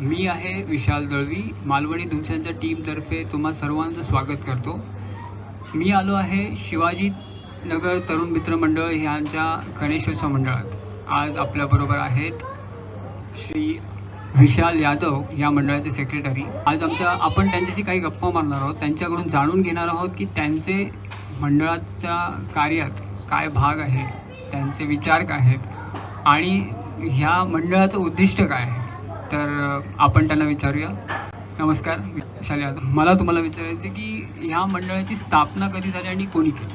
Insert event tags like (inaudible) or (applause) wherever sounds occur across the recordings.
मी आहे विशाल दळवी. मालवणी धुमशांच्या टीमतर्फे तुम्हा सर्वांचं स्वागत करतो. मी आलो आहे शिवाजी नगर तरुण मित्र मंडळ ह्यांच्या गणेशोत्सव मंडळात. आज आपल्याबरोबर आहेत श्री विशाल यादव या मंडळाचे सेक्रेटरी आज आमच्या आपण त्यांच्याशी काही गप्पा मारणार आहोत. त्यांच्याकडून जाणून घेणार आहोत की त्यांचे मंडळाच्या कार्यात काय भाग आहे त्यांचे विचार काय आहेत आणि ह्या मंडळाचं उद्दिष्ट काय आहे. तर आपण त्यांना विचारूया. नमस्कार विशाल यादव मला तुम्हाला विचारायचं की ह्या मंडळाची स्थापना कधी झाली आणि कोणी केली?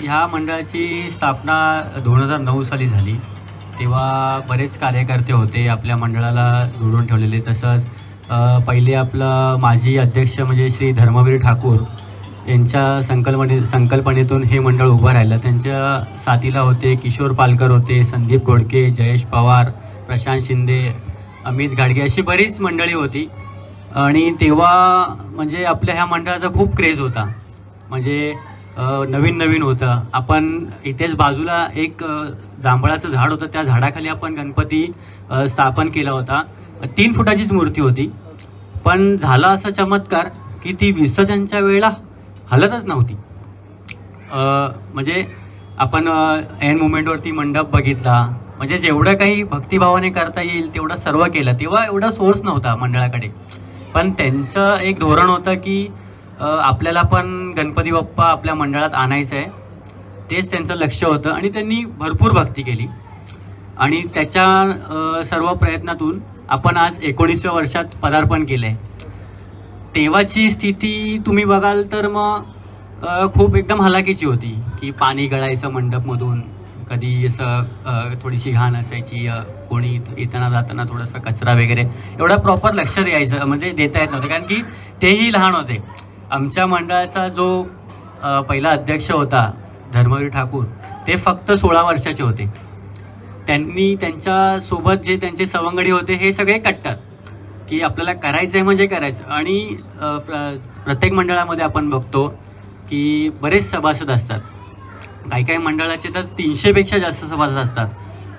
ह्या मंडळाची स्थापना दोन हजार नऊ साली झाली. तेव्हा बरेच कार्यकर्ते होते आपल्या मंडळाला जोडून ठेवलेले. तसंच पहिले आपलं माजी अध्यक्ष म्हणजे श्री धर्मवीर ठाकूर यांच्या संकल्पने संकल्पनेतून हे मंडळ उभं राहिलं. त्यांच्या साथीला होते किशोर पालकर होते संदीप घोडके जयेश पवार प्रशांत शिंदे अमित घाडगे अशी बरीच मंडळी होती. आणि तेव्हा म्हणजे आपल्या ह्या मंडळाचा खूप क्रेज होता. म्हणजे नवीन नवीन होतं. आपण इथेच बाजूला एक जांभळाचं झाड होतं. त्या झाडाखाली आपण गणपती स्थापन केला होता. तीन फुटाचीच मूर्ती होती. पण झाला असा चमत्कार की ती विसर्जनच्या वेळेला हलतच नव्हती. म्हणजे आपण एन मुमेंटवरती मंडप बघितला. म्हणजे जेवढं काही भक्तिभावाने करता येईल तेवढं सर्व केलं. तेव्हा एवढा सोर्स नव्हता मंडळाकडे. पण त्यांचं एक धोरण होतं की आपल्याला पण गणपती बाप्पा आपल्या मंडळात आणायचं आहे तेच त्यांचं लक्ष होतं आणि त्यांनी भरपूर भक्ती केली. आणि त्याच्या सर्व प्रयत्नातून आपण आज एकोणीसव्या वर्षात पदार्पण केलं आहे तेव्हाची स्थिती तुम्ही बघाल तर मग खूप एकदम हलाखीची होती की पाणी गळायचं मंडपमधून. कधी असं थोडीशी घाण असायची कोणी येताना जाताना थोडासा कचरा वगैरे एवढा प्रॉपर लक्ष द्यायचं म्हणजे देता येत नव्हतं. कारण की तेही लहान होते. आमच्या मंडळाचा जो पहिला अध्यक्ष होता धर्मवीर ठाकूर ते फक्त सोळा वर्षाचे होते. त्यांनी त्यांच्यासोबत जे त्यांचे सवंगडी होते हे सगळे कट्टर. की आपल्याला करायचं आहे म्हणजे करायचं. आणि प्र प्रत्येक मंडळामध्ये आपण बघतो की बरेच सभासद असतात. काही काही मंडळाचे तर तीनशेपेक्षा जास्त सभासद असतात.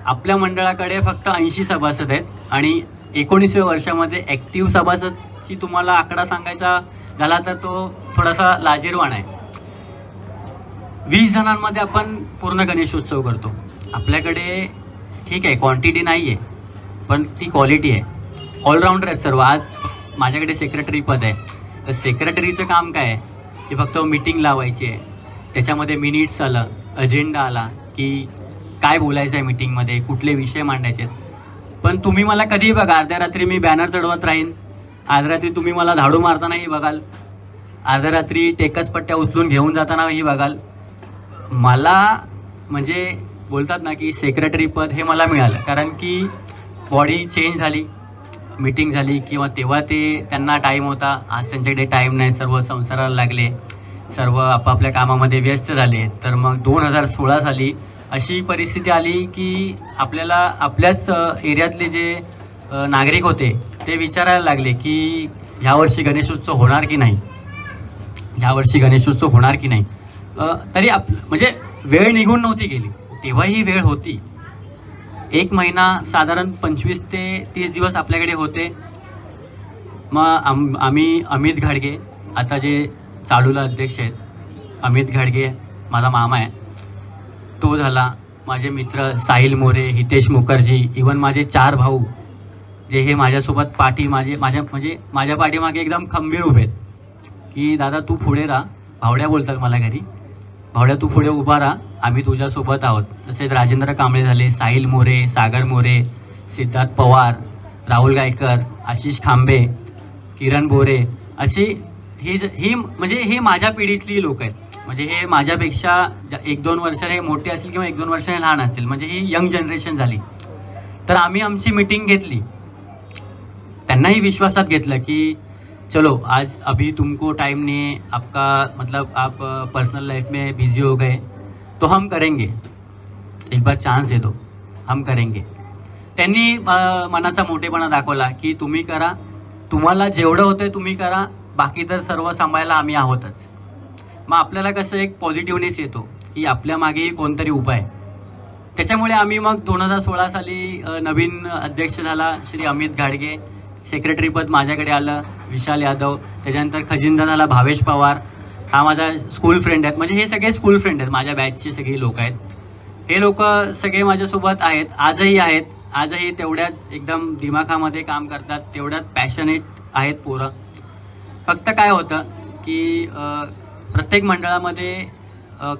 आपल्या मंडळाकडे फक्त ऐंशी सभासद आहेत आणि एकोणीसव्या वर्षामध्ये ॲक्टिव्ह सभासदची तुम्हाला आकडा सांगायचा झाला तर तो थोडासा लाजीरवाण आहे. वीस जणांमध्ये आपण पूर्ण गणेशोत्सव करतो. आपल्याकडे ठीक आहे क्वांटिटी नाही आहे पण ती क्वालिटी आहे. ऑलराऊंडर आहेत सर्व. आज माझ्याकडे सेक्रेटरी पद आहे. तर सेक्रेटरीचं काम काय आहे? की फक्त मीटिंग लावायची आहे. त्याच्यामध्ये मिनिट्स आलं अजेंडा आला की काय बोलायचं आहे मीटिंगमध्ये कुठले विषय मांडायचे. पण तुम्ही मला कधीही बघा अर्ध्या रात्री मी बॅनर चढवत राहीन. अर्ध्या रात्री तुम्ही मला झाडू मारतानाही बघाल. अर्ध्या रात्री टेकस पट्ट्या उचलून घेऊन जातानाही बघाल. मला म्हणजे बोलतात ना की सेक्रेटरी पद हे मला मिळालं. कारण की बॉडी चेंज झाली मीटिंग झाली किंवा तेव्हा ते त्यांना टाईम होता. आज त्यांच्याकडे टाईम नाही सर्व संसाराला लागले. सर्व आपापल्या कामामध्ये व्यस्त झाले. तर मग दोन हजार सोळा साली अशी परिस्थिती आली की आपल्याला आपल्याच एरियातले जे नागरिक होते ते विचारायला लागले की ह्यावर्षी गणेशोत्सव होणार की नाही? ह्यावर्षी गणेशोत्सव होणार की नाही? तरी आप म्हणजे वेळ निघून नव्हती गेली. तेव्हाही वेळ होती. एक महिना साधारण पंचवीस ते तीस दिवस आपल्याकडे होते. मग आम आम्ही अमित घाडगे आता जे चालूला अध्यक्ष आहेत. अमित घाडगे माझा मामा आहे. तो झाला माझे मित्र साहिल मोरे हितेश मुखर्जी इवन माझे चार भाऊ जे हे माझ्यासोबत पाठी माझे माझ्या म्हणजे माझ्या पाठीमागे एकदम खंबीर उभे आहेत. की दादा तू पुढे राहा. भावड्या बोलतात मला घरी. भावड्या तू पुढे उभा राहा. आम्ही तुझ्यासोबत आहोत. तसेच राजेंद्र कांबळे झाले साहिल मोरे सागर मोरे सिद्धार्थ पवार राहुल गायकर आशिष खांबे किरण बोरे अशी ही ज- म्हणजे हे माझ्या पिढीतली लोक आहेत. म्हणजे हे माझ्यापेक्षा एक दोन वर्षाने हे मोठे असतील किंवा एक दोन वर्षाने लहान असेल म्हणजे ही यंग जनरेशन झाली. तर आम्ही आमची मीटिंग घेतली. त्यांनाही विश्वासात घेतलं की चलो आज अभी तुमको टाइम नहीं है. आपका मतलब आप पर्सनल लाइफ में बिजी हो गए. तो हम करेंगे. एक बार चान्स दे दो. हम करेंगे. त्यांनी मनाचा मोठेपणा दाखवला की तुम्ही करा. तुम्हाला जेवढं होतं तुम्ही करा. बाकी तर सर्व सांभाळायला आम्ही आहोतच. मग आपल्याला कसं एक पॉझिटिव्हनेस येतो की आपल्या मागेही कोणतरी उपाय आहे. त्याच्यामुळे आम्ही मग दोन हजार सोळा साली नवीन अध्यक्ष झाला श्री अमित घाडगे. सेक्रेटरीपद माझ्याकडे आलं विशाल यादव. त्याच्यानंतर खजिनदार झाला भावेश पवार. हा माझा स्कूल फ्रेंड आहेत. म्हणजे हे सगळे स्कूल फ्रेंड आहेत. माझ्या बॅचचे सगळे लोक आहेत. हे लोक सगळे माझ्यासोबत आहेत. आजही आहेत. आजही तेवढ्याच एकदम दिमाखामध्ये काम करतात. तेवढ्याच पॅशनेट आहेत पोरं. फक्त काय होतं की प्रत्येक मंडळामध्ये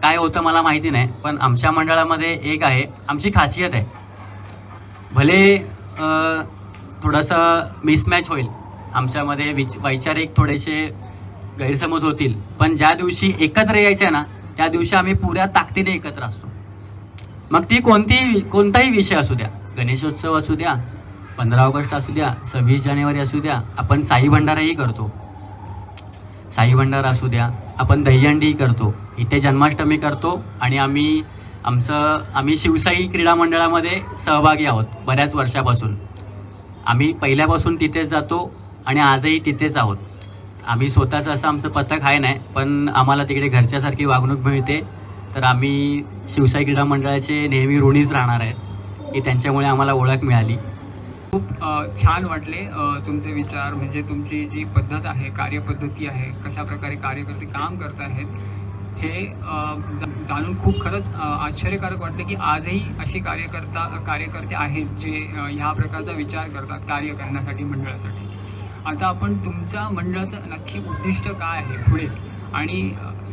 काय होतं मला माहिती नाही पण आमच्या मंडळामध्ये एक आहे आमची खासियत आहे. भले थोडंसं मिसमॅच होईल आमच्यामध्ये विच वैचारिक थोडेसे गैरसमज होतील पण ज्या दिवशी एकत्र यायचं आहे ना त्या दिवशी आम्ही पुऱ्या ताकदीने एकत्र असतो. मग ती कोणती कोणताही विषय असू द्या गणेशोत्सव असू द्या पंधरा ऑगस्ट असू द्या सव्वीस जानेवारी असू द्या आपण साई भंडाराही करतो. साई भंडारा असू द्या आपण दहीहंडी करतो इथे जन्माष्टमी करतो आणि आम्ही आमचं आम्ही शिवसाई क्रीडा मंडळामध्ये सहभागी आहोत बऱ्याच वर्षापासून. आम्ही पहिल्यापासून तिथेच जातो आणि आजही तिथेच आहोत. आम्ही स्वतःचं असं आमचं पथक आहे नाही पण आम्हाला तिकडे घरच्यासारखी वागणूक मिळते. तर आम्ही शिवसाई क्रीडा मंडळाचे नेहमी ऋणीच राहणार आहेत की त्यांच्यामुळे आम्हाला ओळख मिळाली. खूप छान वाटले तुमचे विचार. म्हणजे तुमची जी पद्धत आहे कार्यपद्धती आहे कशा प्रकारे कार्यकर्ते काम करत आहेत हे जा- जाणून खूप खरंच आश्चर्यकारक वाटलं की आजही अशी कार्यकर्ता कार्यकर्ते आहेत जे ह्या प्रकारचा विचार करतात कार्य करण्यासाठी मंडळासाठी. आता आपण तुमच्या मंडळाचं नक्की उद्दिष्ट काय आहे पुढे? आणि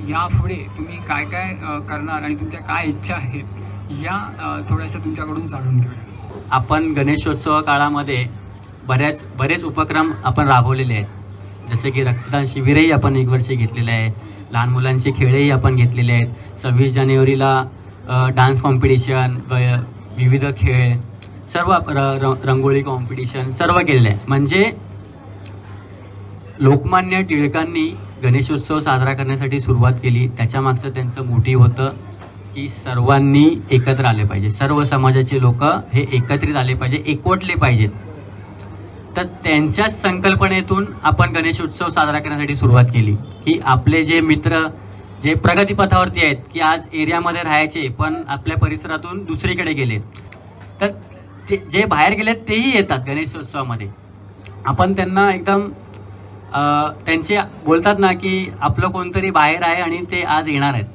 यापुढे तुम्ही काय काय करणार आणि तुमच्या काय इच्छा आहेत या थोड्याशा तुमच्याकडून जाणून घेऊया. आपण गणेशोत्सव काळामध्ये बऱ्याच बरेच उपक्रम आपण राबवलेले आहेत. जसे की रक्तदान शिबिरही आपण एक वर्षी घेतलेले आहे. लहान मुलांचे खेळही आपण घेतलेले आहेत. सव्वीस जानेवारीला डान्स कॉम्पिटिशन विविध खेळ सर्व र र- रंगोळी कॉम्पिटिशन सर्व केलेलं आहे म्हणजे लोकमान्य टिळकांनी गणेशोत्सव साजरा करण्यासाठी सुरुवात केली. त्याच्यामागचं त्यांचं मोठी होतं. की सर्वांनी एकत्र आले पाहिजे. सर्व समाजाचे लोक हे एकत्रित आले पाहिजे एकवटले पाहिजेत. तर त्यांच्याच संकल्पनेतून आपण गणेशोत्सव साजरा करण्यासाठी सुरुवात केली. की आपले जे मित्र जे प्रगतीपथावरती आहेत की आज एरियामध्ये राहायचे पण आपल्या परिसरातून दुसरीकडे गेले तर ते जे बाहेर गेलेत तेही येतात गणेशोत्सवामध्ये आपण त्यांना एकदम त्यांचे बोलतात ना की आपलं कोणतरी बाहेर आहे आणि ते आज येणार आहेत.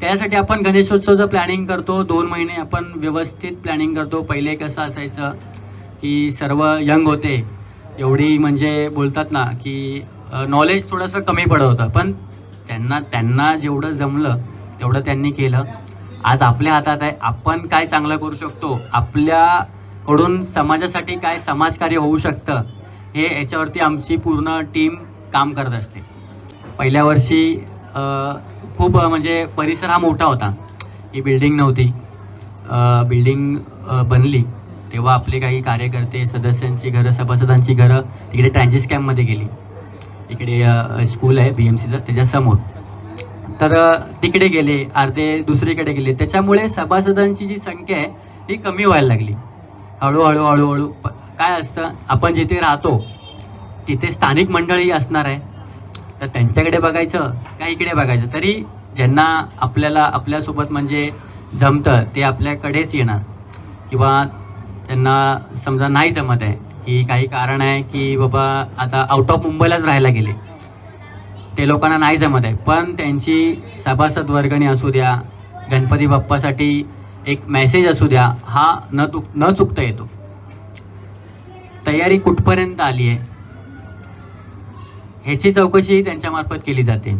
त्यासाठी आपण गणेशोत्सवचं प्लॅनिंग करतो. दोन महिने आपण व्यवस्थित प्लॅनिंग करतो. पहिले कसं असायचं की सर्व यंग होते. एवढी म्हणजे बोलतात ना की नॉलेज थोडंसं कमी पडत होतं. पण त्यांना त्यांना जेवढं जमलं तेवढं त्यांनी केलं. आज आपल्या हातात आहे. आपण काय चांगलं करू शकतो? आपल्याकडून समाजासाठी काय समाजकार्य होऊ शकतं? हे याच्यावरती आमची पूर्ण टीम काम करत असते. पहिल्या वर्षी खूप म्हणजे परिसर हा मोठा होता. ही बिल्डिंग नव्हती. बिल्डिंग बनली. तेव्हा आपले काही कार्यकर्ते सदस्यांची घरं सभासदांची घरं तिकडे ट्रान्झिस कॅम्पमध्ये गेली. इकडे स्कूल आहे बी एम सीचं त्याच्यासमोर तर तिकडे गेले अर्धे दुसरीकडे गेले. त्याच्यामुळे सभासदांची जी संख्या आहे ती कमी व्हायला लागली. हळूहळू हळूहळू काय असतं आपण जिथे राहतो तिथे स्थानिक मंडळी असणार आहे. तर त्यांच्याकडे बघायचं का इकडे बघायचं? तरी ज्यांना आपल्याला आपल्यासोबत म्हणजे जमतं ते आपल्याकडेच येणार. किंवा त्यांना समजा नाही जमत आहे की काही कारण आहे की बाबा आता आउट ऑफ मुंबईलाच राहायला गेले. ते लोकांना नाही जमत आहे. पण त्यांची सभासद वर्गणी असू द्या गणपती बाप्पासाठी एक मेसेज असू द्या हा न चुक न चुकता येतो. तयारी कुठपर्यंत आली आहे? ह्याची चौकशी त्यांच्यामार्फत केली जाते.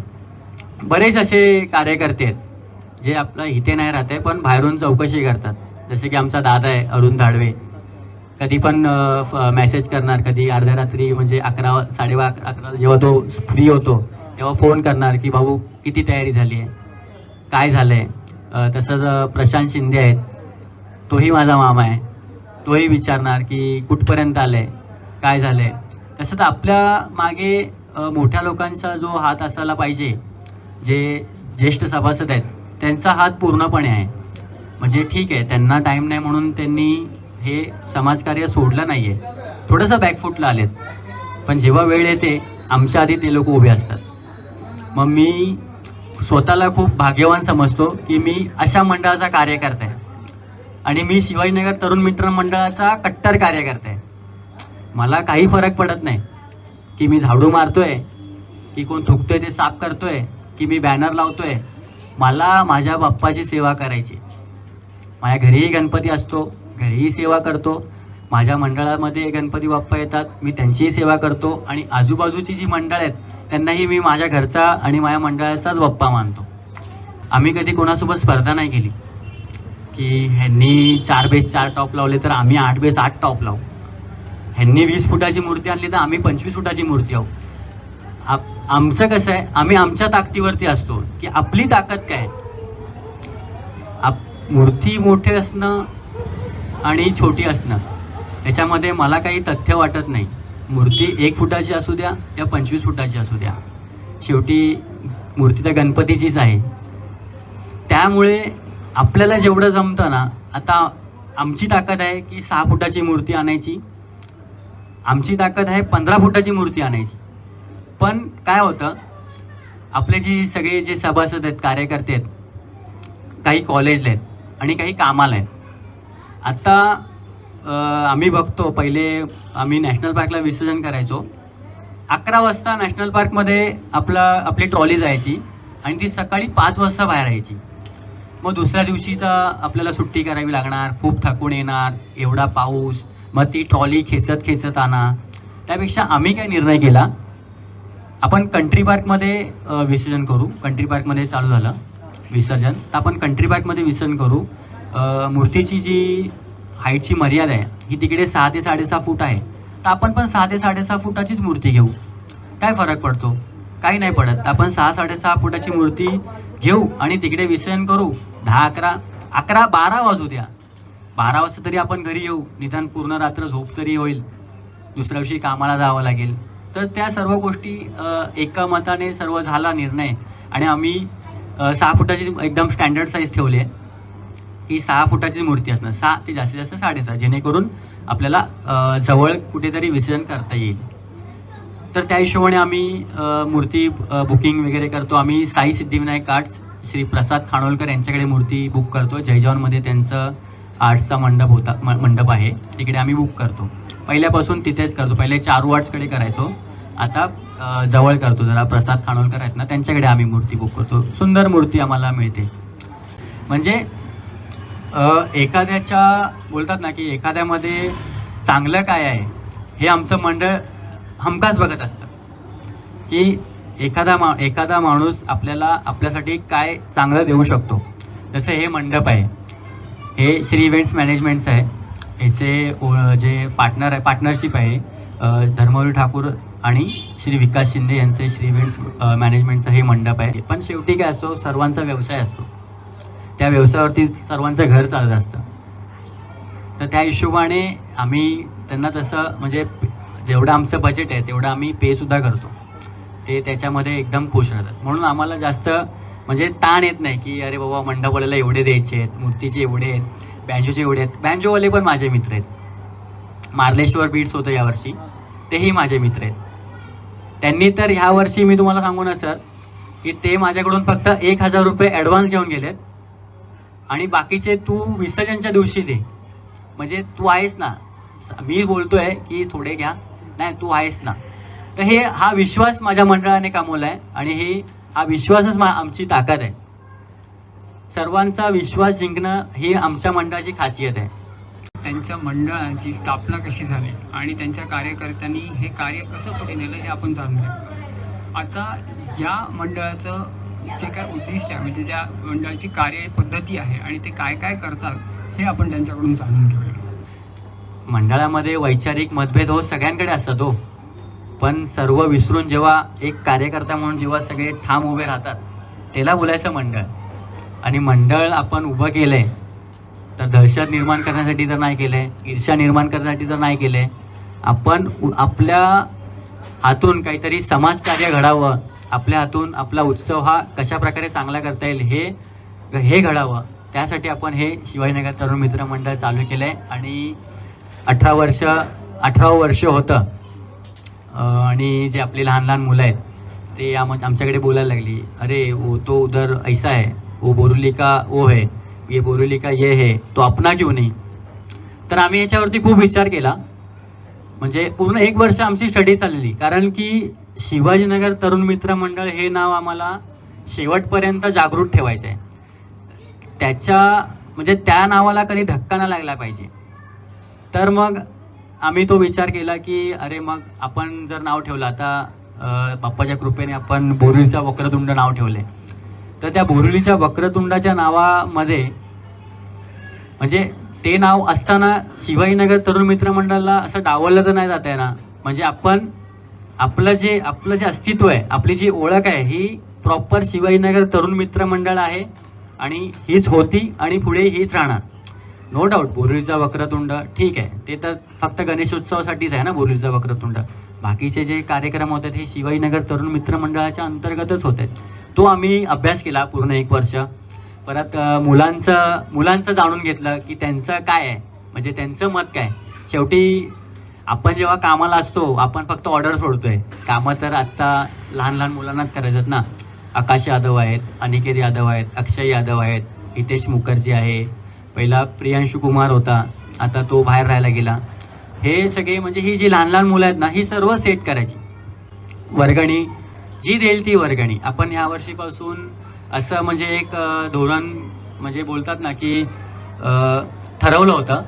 बरेच असे कार्यकर्ते आहेत जे आपलं इथे नाही राहते पण बाहेरून चौकशी करतात. जसे की आमचा दादा आहे अरुण धाडवे. कधी पण मेसेज करणार कधी अर्ध्या रात्री म्हणजे अकरा साडेबा अकरा जेव्हा तो फ्री होतो तेव्हा फोन करणार की भाऊ किती तयारी झाली आहे? काय झालं आहे तसंच प्रशांत शिंदे आहेत. तोही माझा मामा आहे. तोही विचारणार की कुठपर्यंत आलं आहे काय झालं आहे तसंच आपल्या मागे मोठ्या लोकांचा जो हात असायला पाहिजे जे ज्येष्ठ सभासद आहेत त्यांचा हात पूर्णपणे आहे. म्हणजे ठीक आहे त्यांना टाईम नाही म्हणून त्यांनी हे समाजकार्य सोडलं नाही आहे थोडंसं बॅकफूटला आलेत. पण जेव्हा वेळ येते आमच्या आधी ते लोक उभे असतात. मग मी स्वतःला खूप भाग्यवान समजतो की मी अशा मंडळाचा कार्यकर्ता आहे. आणि मी शिवाजीनगर तरुण मित्र मंडळाचा कट्टर कार्यकर्ता आहे. मला काही फरक पडत नाही. की मी झाडू मारतोय की कोण थुकतोय ते साफ करतोय की मी बॅनर लावतोय. मला माझ्या बाप्पाची सेवा करायची. माझ्या घरीही गणपती असतो घरीही सेवा करतो. माझ्या मंडळामध्ये गणपती बाप्पा येतात मी त्यांचीही सेवा करतो आणि आजूबाजूची जी मंडळ आहेत त्यांनाही मी माझ्या घरचा आणि माझ्या मंडळाचाच बाप्पा मानतो. आम्ही कधी कोणासोबत स्पर्धा नाही केली. की ह्यांनी चार बेस चार टॉप लावले तर आम्ही आठ बेस आठ टॉप लावू. ह्यांनी वीस फुटाची मूर्ती आणली तर आम्ही पंचवीस फुटाची मूर्ती आहो आप आमचं कसं आहे आम्ही आमच्या ताकदीवरती असतो की आपली ताकद काय आहे. आप मूर्ती मोठे असणं आणि छोटी असणं याच्यामध्ये मला काही तथ्य वाटत नाही. मूर्ती एक फुटाची असू द्या या पंचवीस फुटाची असू द्या. शेवटी मूर्ती तर गणपतीचीच आहे. त्यामुळे आपल्याला जेवढं जमतं ना आता आमची ताकद आहे की सहा फुटाची मूर्ती आणायची. आमची ताकद आहे पंधरा फुटाची मूर्ती आणायची. पण काय होतं आपले जी सगळे जे सभासद आहेत कार्यकर्ते आहेत काही कॉलेजला आहेत आणि काही कामाला आहेत. आत्ता आम्ही बघतो पहिले आम्ही नॅशनल पार्कला विसर्जन करायचो. अकरा वाजता नॅशनल पार्कमध्ये आपला आपली ट्रॉली जायची आणि ती सकाळी पाच वाजता बाहेर यायची. मग दुसऱ्या दिवशीचा आपल्याला सुट्टी करावी लागणार खूप थकून येणार एवढा पाऊस मग ती ट्रॉली खेचत खेचत आणा त्यापेक्षा आम्ही काय निर्णय केला? आपण कंट्री पार्कमध्ये विसर्जन करू. कंट्री पार्कमध्ये चालू झालं विसर्जन. तर आपण कंट्री पार्कमध्ये विसर्जन करू. मूर्तीची जी हाईटची मर्यादा आहे ही तिकडे सहा ते साडेसहा फूट आहे. तर आपण पण सहा ते साडेसहा फुटाचीच मूर्ती घेऊ. काय फरक पडतो? काही नाही पडत. तर आपण सहा साडेसहा फुटाची मूर्ती घेऊ आणि तिकडे विसर्जन करू. दहा अकरा अकरा बारा वाजू द्या. बारा वाजता तरी आपण घरी येऊ. निदान पूर्ण रात्र झोप तरी होईल. दुसऱ्या दिवशी कामाला जावं लागेल. तर त्या सर्व गोष्टी एका मताने सर्व झाला निर्णय. आणि आम्ही सहा फुटाची एकदम स्टँडर्ड साईज ठेवली आहे. ही सहा फुटाची मूर्ती असणार. सहा ते जास्तीत जास्त साडेसहा. जेणेकरून आपल्याला जवळ कुठेतरी विसर्जन करता येईल. तर त्या हिशोबाने आम्ही मूर्ती बुकिंग वगैरे करतो. आम्ही साई सिद्धिविनायक आर्ट्स श्री प्रसाद खानोलकर यांच्याकडे मूर्ती बुक करतो. जयजवानमध्ये त्यांचं आर्ट्सचा मंडप होता म- मंडप आहे. तिकडे आम्ही बुक करतो. पहिल्यापासून तिथेच करतो. पहिले चारू आर्ट्सकडे करायचो. आता जवळ करतो. जरा प्रसाद खानोलकर आहेत ना त्यांच्याकडे आम्ही मूर्ती बुक करतो. सुंदर मूर्ती आम्हाला मिळते. म्हणजे एखाद्याच्या बोलतात ना की एखाद्यामध्ये चांगलं काय आहे हे आमचं मंडळ हमखास बघत असतं. की एखादा मा एखादा माणूस आपल्याला आपल्यासाठी काय चांगलं देऊ शकतो. जसं हे मंडप आहे. हे श्री इव्हेंट्स मॅनेजमेंटचं आहे. ह्याचे ओ- जे पार्टनर आहे पार्टनरशिप आहे धर्मवीर ठाकूर आणि श्री विकास शिंदे यांचे श्री इव्हेंट्स मॅनेजमेंटचं हे मंडप आहे. पण शेवटी काय असतो सर्वांचा व्यवसाय असतो. त्या व्यवसायावरती सर्वांचं घर चालत असतं. तर त्या हिशोबाने आम्ही त्यांना तसं म्हणजे जेवढं आमचं बजेट आहे तेवढं आम्ही पेसुद्धा करतो. ते त्याच्यामध्ये एकदम खुश राहतात. म्हणून आम्हाला जास्त म्हणजे ताण येत नाही की अरे बाबा मंडपवाल्याला एवढे द्यायचे आहेत मूर्तीचे एवढे आहेत बँजोचे एवढे आहेत. बँजोवाले पण माझे मित्र आहेत. मार्लेश्वर बीट्स होतं यावर्षी तेही माझे मित्र आहेत. त्यांनी तर ह्या वर्षी मी तुम्हाला सांगू ना सर की ते माझ्याकडून फक्त एक हजार रुपये ॲडव्हान्स घेऊन गेलेत. आणि बाकीचे तू विसर्जनच्या दिवशी दे. म्हणजे तू आहेस ना मी बोलतोय की थोडे घ्या. नाही तू आहेस ना. तर हे हा विश्वास माझ्या मंडळाने कामवला आहे आणि हे हा विश्वासच मा आमची ताकद आहे. सर्वांचा विश्वास जिंकणं ही आमच्या मंडळाची खासियत आहे. त्यांच्या मंडळाची स्थापना कशी झाली आणि त्यांच्या कार्यकर्त्यांनी हे कार्य कसं पुढे नेलं हे आपण जाणून घेऊ. आता या मंडळाचं जे काय उद्दिष्ट आहे म्हणजे ज्या मंडळाची कार्यपद्धती आहे आणि ते काय काय करतात हे आपण त्यांच्याकडून जाणून घेऊया. मंडळामध्ये वैचारिक मतभेद हो सगळ्यांकडे असतात हो. पण सर्व विसरून जेव्हा एक कार्यकर्ता म्हणून जेव्हा सगळे ठाम उभे राहतात त्याला बोलायचं मंडळ. आणि मंडळ आपण उभं केलंय तर दहशत निर्माण करण्यासाठी तर नाही केलंय ईर्ष्या निर्माण करण्यासाठी तर नाही केलंय. आपण उ- आपल्या हातून काहीतरी समाजकार्य घडावं आपल्या हातून आपला उत्सव हा कशा प्रकारे चांगला करता येईल हे हे घडावं त्यासाठी आपण हे शिवाजीनगर तरुण मित्र मंडळ चालू केलं आहे आणि अठरा वर्ष अठरावं वर्ष होतं. आणि जे आपले लहान लहान मुलं आहेत ते आम आमच्याकडे बोलायला लागली अरे ओ तो उधर ऐसा है ओ बोरुली का है ये बोरिवली का ये है तो अपना क्यों नाही? तर आम्ही याच्यावरती खूप विचार केला. म्हणजे पूर्ण एक वर्ष आमची स्टडी चाललेली कारण की शिवाजीनगर तरुण मित्र मंडळ हे नाव आम्हाला शेवटपर्यंत जागृत ठेवायचं आहे त्याच्या म्हणजे त्या नावाला कधी धक्का न लागला पाहिजे. तर मग आम्ही तो विचार केला की अरे मग आपण जर नाव ठेवलं आता बाप्पाच्या कृपेने आपण बोरुलीचा वक्रतुंड नाव ठेवले तर त्या बोरुलीच्या वक्रतुंडाच्या नावामध्ये म्हणजे ते नाव असताना शिवाजीनगर तरुण मित्र मंडळाला असं डावललं तर नाही जात आहे ना म्हणजे आपण आपलं जे आपलं जे अस्तित्व आहे आपली जी ओळख आहे ही प्रॉपर शिवाजीनगर तरुण मित्र मंडळ आहे आणि हीच होती आणि पुढे हीच राहणार. नो डाऊट बोरीचा वक्रतुंड ठीक आहे. ते तर फक्त गणेशोत्सवासाठीच आहे ना बोरीचा वक्रतुंड. बाकीचे जे कार्यक्रम होतात हे शिवाजीनगर तरुण मित्र मंडळाच्या अंतर्गतच होत. आहेत तो आम्ही अभ्यास केला पूर्ण एक वर्ष. परत मुलांचं मुलांचं जाणून घेतलं की त्यांचं काय आहे? म्हणजे त्यांचं मत काय? शेवटी आपण जेव्हा कामाला असतो आपण फक्त ऑर्डर सोडतोय. कामं तर आत्ता लहान लहान मुलांनाच करायचं ना. आकाश यादव आहेत अनिकेत यादव आहेत अक्षय यादव आहेत हितेश मुखर्जी आहे पहिला प्रियांशु कुमार होता. आता तो बाहेर राहायला गेला. हे सगळे म्हणजे ही जी लहान लहान मुलं आहेत ना ही सर्व सेट करायची. वर्गणी जी देईल ती वर्गणी. आपण ह्या वर्षीपासून असं म्हणजे एक धोरण म्हणजे बोलतात ना की ठरवलं होतं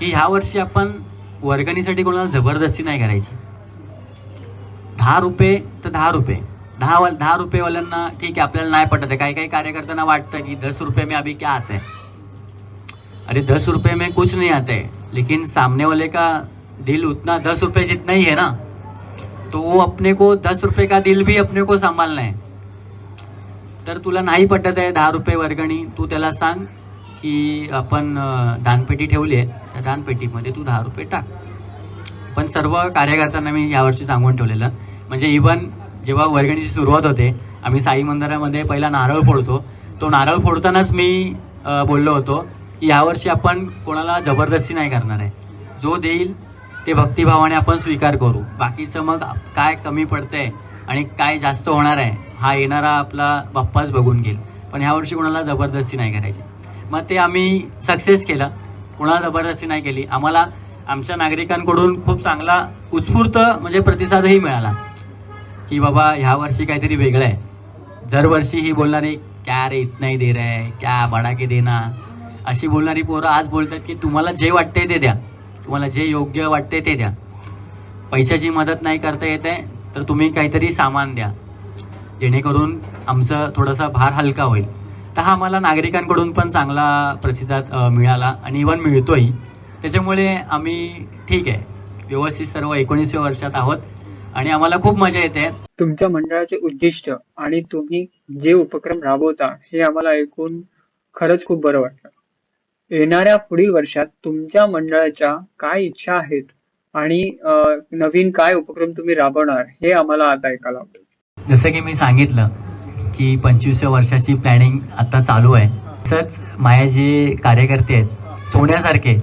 की ह्या वर्षी आपण वर्गणीसाठी कोणाला जबरदस्ती नाही करायची. दहा रुपये तर दहा रुपये. दहा वाल दहा रुपयेवाल्यांना ठीक आहे आपल्याला नाही पटत आहे. काही काही कार्यकर्त्यांना वाटतं की दस रुपये मी अभी क्या आत आहे. अरे दस रुपये में कुछ नहीं आता है लेकिन सामने वाले का दिल उतना दस रुपये जितना ही है ना? तो वो अपने को दस रुपये का दिल भी अपने को सांभाळणं आहे तर तुला नाही पटत आहे दहा रुपये वर्गणी. तू त्याला सांग की आपण दानपेटी ठेवली आहे. त्या दानपेटीमध्ये तू दहा रुपये टाक. पण सर्व कार्यकर्त्यांना मी यावर्षी सांगून ठेवलेलं म्हणजे इवन जेव्हा वर्गणीची सुरुवात होते आम्ही साई मंदिरामध्ये पहिला नारळ फोडतो. तो नारळ फोडतानाच मी बोललो होतो की यावर्षी आपण कोणाला जबरदस्ती नाही करणार आहे. जो देईल ते भक्तिभावाने आपण स्वीकार करू. बाकीचं मग काय कमी पडतंय आणि काय जास्त होणार आहे हा येणारा आपला बाप्पाच बघून घेईल. पण ह्यावर्षी कोणाला जबरदस्ती नाही करायची. मग ते आम्ही सक्सेस केलं. कोणाला जबरदस्ती नाही केली. आम्हाला आमच्या नागरिकांकडून खूप चांगला उत्स्फूर्त म्हणजे प्रतिसादही मिळाला. की बाबा ह्या वर्षी काहीतरी वेगळं आहे. दरवर्षी ही बोलणारी क्या रे इतना ही दे रहा है? क्या बडा के देना? अशी बोलणारी पोरं आज बोलतात की तुम्हाला जे वाटते ते द्या. तुम्हाला जे योग्य वाटते ते द्या. पैशाची मदत नाही करता येत आहे तर तुम्ही काहीतरी सामान द्या. जेणेकरून आमचं थोडासा भार हलका होईल. तर हा मला नागरिकांकडून पण चांगला प्रतिसाद मिळाला आणि इव्हन मिळतोही त्याच्यामुळे आम्ही ठीक आहे. व्यवस्थित सर्व एकोणीसव्या वर्षात आहोत आणि आम्हाला खूप मजा येते. तुमच्या मंडळाचे उद्दिष्ट आणि तुम्ही जे उपक्रम राबवता हे आम्हाला ऐकून खरंच खूप बरं वाटलं. येणाऱ्या पुढील वर्षात तुमच्या मंडळाच्या काय इच्छा आहेत आणि नवीन काय उपक्रम तुम्ही राबवणार हे आम्हाला आता ऐकायला आवडेल. जसं की मी सांगितलं की पंचवीसव्या वर्षाची प्लॅनिंग आता चालू आहे. तसंच माझे जे कार्यकर्ते आहेत सोन्यासारखे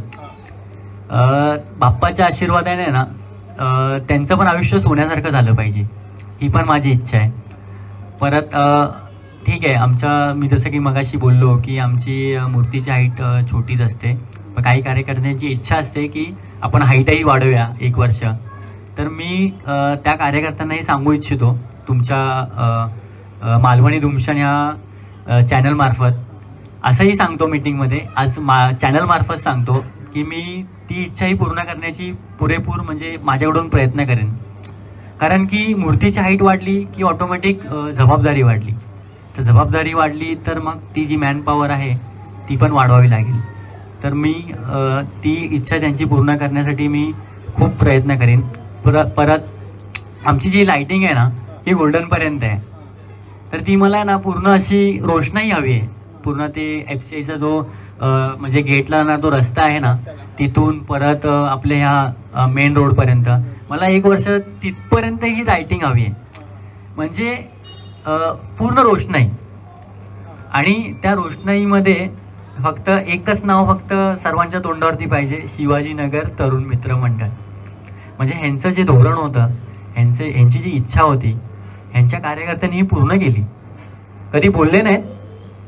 बाप्पाच्या आशीर्वादाने ना त्यांचं पण आयुष्य सोन्यासारखं झालं पाहिजे. ही पण माझी इच्छा आहे. परत ठीक आहे आमच्या मी जसं की मगाशी बोललो की आमची मूर्तीची हाईट छोटीच असते. पण काही कार्यकर्त्यांची इच्छा असते की आपण हाईटही वाढवूया एक वर्ष. तर मी त्या कार्यकर्त्यांनाही सांगू इच्छितो तुमच्या मालवणी धुमशन ह्या चॅनलमार्फत असंही सांगतो मीटिंगमध्ये आज मा चॅनलमार्फत सांगतो की मी ती इच्छाही पूर्ण करण्याची पुरेपूर म्हणजे माझ्याकडून प्रयत्न करेन. कारण की मूर्तीची हाईट वाढली की ऑटोमॅटिक जबाबदारी वाढली. तर जबाबदारी वाढली तर मग ती जी मॅन पॉवर आहे ती पण वाढवावी लागेल. तर मी ती इच्छा त्यांची पूर्ण करण्यासाठी मी खूप प्रयत्न करेन. पर परत आमची जी लाईटिंग आहे ना ही गोल्डनपर्यंत आहे. तर ती मला ना पूर्ण अशी रोषणाई हवी आहे. पूर्ण ते एफ सी आयचा जो म्हणजे गेटला ना तो रस्ता आहे ना तिथून परत आपल्या ह्या मेन रोडपर्यंत मला एक वर्ष तिथपर्यंत ही लाईटिंग हवी आहे. म्हणजे पूर्ण रोषणाई. आणि त्या रोषणाईमध्ये फक्त एकच नाव फक्त सर्वांच्या तोंडावरती पाहिजे शिवाजीनगर तरुण मित्र मंडळ. म्हणजे ह्यांचं जे धोरण होतं ह्यांचे ह्यांची जी इच्छा होती ह्यांच्या कार्यकर्त्यांनी ही पूर्ण केली. कधी बोलले नाहीत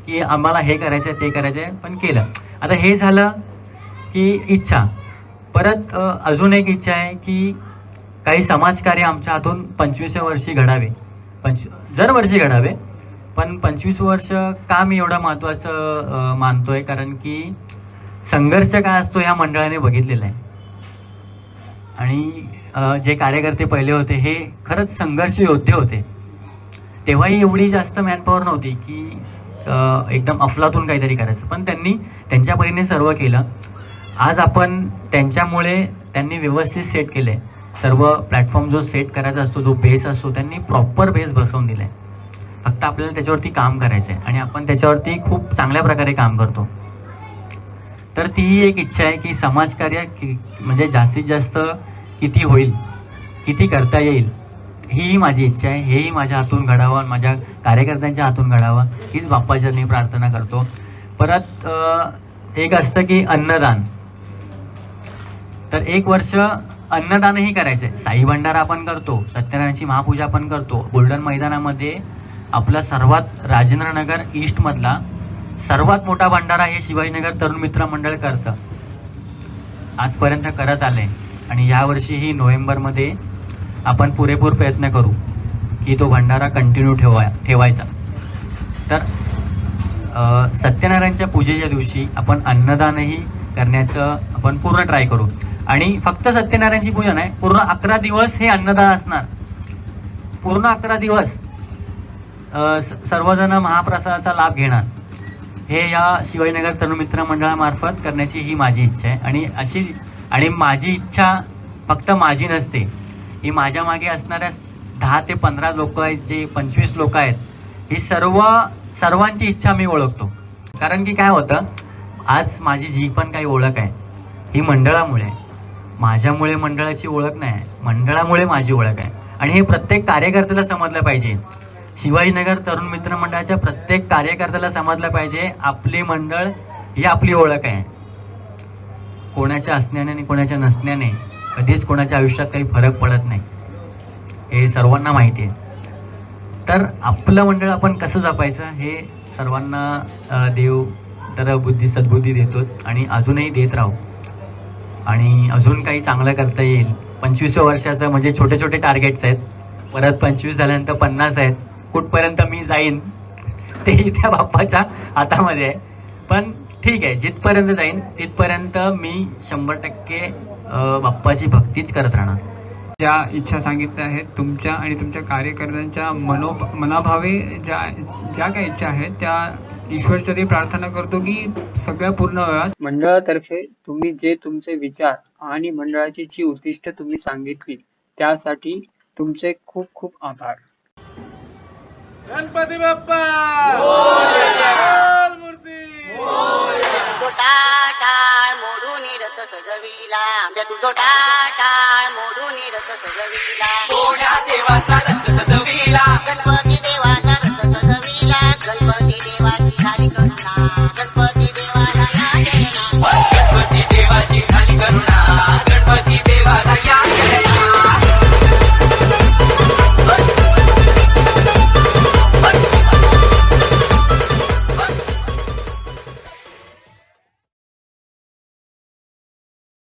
की आम्हाला हे करायचं आहे ते करायचं आहे पण केलं. आता हे झालं की इच्छा. परत अजून एक इच्छा आहे की काही समाजकार्य आमच्या हातून पंचवीसव्या वर्षी घडावे. पंच जर वर्षी घडावे पण पंचवीस वर्ष का मी एवढं महत्त्वाचं मानतो मानतोय कारण की संघर्ष काय असतो ह्या मंडळाने बघितलेला आहे. आणि जे कार्यकर्ते पहिले होते हे खरंच संघर्ष योद्धे होते. तेव्हाही एवढी जास्त मॅनपॉवर नव्हती की एकदम अफलातून काहीतरी करायचं. पण त्यांनी त्यांच्या परीने सर्व केलं. आज आपण त्यांच्यामुळे त्यांनी व्यवस्थित सेट केलं आहे सर्व प्लॅटफॉर्म जो सेट करायचा असतो जो बेस असतो त्यांनी प्रॉपर बेस बसवून दिला आहे फक्त आपल्याला त्याच्यावरती काम करायचं आहे आणि आपण त्याच्यावरती खूप चांगल्या प्रकारे काम करतो. तर ती एक इच्छा आहे की समाजकार्य कि म्हणजे जास्तीत जास्त किती होईल किती करता येईल हीही माझी इच्छा आहे. हेही माझ्या हातून घडावं माझ्या कार्यकर्त्यांच्या हातून घडावं हीच बाप्पाचरणी प्रार्थना करतो. परत एक असतं की अन्नदान. तर एक वर्ष अन्नदानही करायचं आहे साई भंडारा आपण करतो सत्यनारायणची महापूजा आपण करतो. गोल्डन मैदानामध्ये आपला सर्वात राजेंद्रनगर ईस्टमधला सर्वात मोठा भंडारा हे शिवाजीनगर तरुण मित्र मंडळ करतं. आजपर्यंत करत आले. आणि यावर्षीही नोव्हेंबरमध्ये आपण पुरेपूर प्रयत्न करू की तो भंडारा कंटिन्यू ठेवाय ठेवायचा. तर सत्यनारायणच्या पूजेच्या दिवशी आपण अन्नदानही करण्याचं आपण पूर्ण ट्राय करू. आणि फक्त सत्यनारायणची पूजा नाही पूर्ण अकरा दिवस हे अन्नदान असणार. पूर्ण अकरा दिवस स- सर्वजण महाप्रसादाचा लाभ घेणार. हे या शिवाजीनगर तरुण मित्र मंडळामार्फत करण्याची ही माझी इच्छा आहे. आणि अशी आणि माझी इच्छा फक्त माझी नसते. ही माझ्या मागे असणाऱ्या दहा ते पंधरा लोक आहेत जे पंचवीस लोक आहेत ही सर्व सर्वांची इच्छा मी ओळखतो. कारण की काय होतं आज माझी जी पण काही ओळख आहे ही मंडळामुळे आहे. माझ्यामुळे मंडळाची ओळख नाही मंडळामुळे माझी ओळख आहे. आणि हे प्रत्येक कार्यकर्त्याला समजलं पाहिजे. शिवाजीनगर तरुण मित्र मंडळाच्या प्रत्येक कार्यकर्त्याला समजलं पाहिजे आपली मंडळ ही आपली ओळख आहे. कोणाच्या असण्याने आणि कोणाच्या नसण्याने कधीच कोणाच्या आयुष्यात काही फरक पडत नाही. हे सर्वांना माहिती आहे. तर आपलं मंडळ आपण कसं जपायचं हे सर्वांना देव तर बुद्धी सद्बुद्धी देतो आणि अजूनही देत राहू. आणि अजून काही चांगलं करता येईल. पंचवीसव्या वर्षाचं म्हणजे छोटे छोटे टार्गेट्स आहेत. परत पंचवीस झाल्यानंतर पन्नास आहेत. कुठपर्यंत मी जाईन? (laughs) तेही त्या बाप्पाच्या हातामध्ये आहे. पण ठीक आहे जिथपर्यंत जाईन तिथपर्यंत मी शंभर टक्के बाप्पाची भक्तीच करत राहणार. ज्या इच्छा सांगितल्या आहेत तुमच्या आणि तुमच्या कार्यकर्त्यांच्या मनो मनाभावे ज्या ज्या काही इच्छा आहेत त्या ईश्वरचरी प्रार्थना करतो की सगळ्या पूर्ण वेळात मंडळातर्फे तुम्ही जे तुमचे विचार आणि मंडळाची जी उद्दिष्ट तुम्ही सांगितली त्यासाठी तुमचे खूप खूप आभार. गणपती बाप्पा! तुझो टाळ मोडून रथ सजविला. रथ सजविला. देवाचा रथ सजविला?